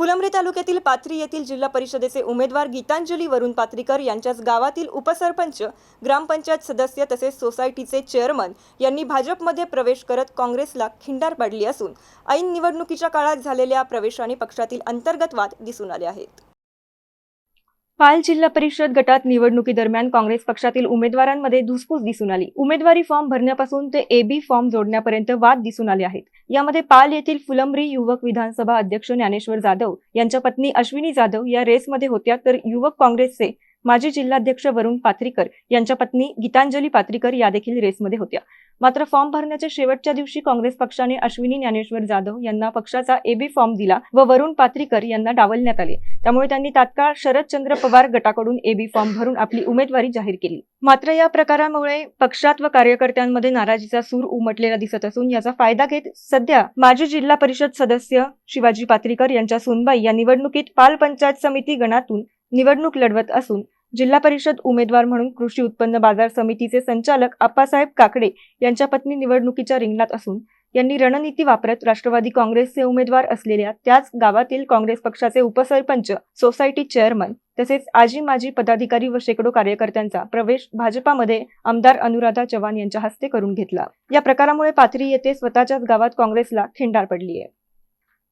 फुलंब्री तालुक्यातील पाथरी येथील जिल्हा परिषदेचे उमेदवार गीतांजली वरुण पात्रीकर यांच्याच गावातील उपसरपंच ग्रामपंचायत सदस्य तसेच सोसायटीचे चेअरमन यांनी भाजपमध्ये प्रवेश करत काँग्रेसला खिंडार पाडली असून ऐन निवडणुकीच्या काळात झालेल्या प्रवेशाने पक्षातील अंतर्गत वाद दिसून आले आहेत. पाल जिल्हा परिषद गटात निवडणुकीदरम्यान काँग्रेस पक्षातील उमेदवारांमध्ये धुसफूस दिसून आली. उमेदवारी फॉर्म भरण्यापासून ते एबी फॉर्म जोडण्यापर्यंत वाद दिसून आले आहेत. यामध्ये पाल येथील फुलंब्री युवक विधानसभा अध्यक्ष ज्ञानेश्वर जाधव यांच्या पत्नी अश्विनी जाधव या रेसमध्ये होत्या. तर युवक काँग्रेसचे माजी जिल्हाध्यक्ष वरुण पात्रीकर यांच्या पत्नी गीतांजली पात्रीकर या देखील रेसमध्ये होत्या. मात्र फॉर्म भरण्याच्या शेवटच्या दिवशी काँग्रेस पक्षाने अश्विनी ज्ञानेश्वर जाधव यांना पक्षाचा एबी फॉर्म दिला व वरुण पात्रीकर यांना डावलण्यात आले. त्यामुळे त्यांनी तात्काळ शरदचंद्र पवार गटाकडून एबी फॉर्म भरून आपली उमेदवारी जाहीर केली. मात्र या प्रकारामुळे पक्षात व कार्यकर्त्यांमध्ये नाराजीचा सूर उमटलेला दिसत असून याचा फायदा घेत सध्या माजी जिल्हा परिषद सदस्य शिवाजी पात्रीकर यांच्या सुनबाई या निवडणुकीत पाल पंचायत समिती गणातून निवडणूक लढवत असून जिल्हा परिषद उमेदवार म्हणून कृषी उत्पन्न बाजार समितीचे संचालक आप्पासाहेब काकडे यांच्या पत्नी निवडणुकीच्या रिंगणात असून यांनी रणनीती वापरत राष्ट्रवादी काँग्रेसचे उमेदवार असलेल्या त्याच गावातील काँग्रेस पक्षाचे उपसरपंच सोसायटी चेअरमन तसेच आजी माजी पदाधिकारी व शेकडो कार्यकर्त्यांचा प्रवेश भाजपामध्ये आमदार अनुराधा चव्हाण यांच्या हस्ते करून घेतला. या प्रकारामुळे पाथरी येथे स्वतःच्याच गावात काँग्रेसला खिंडार पडली आहे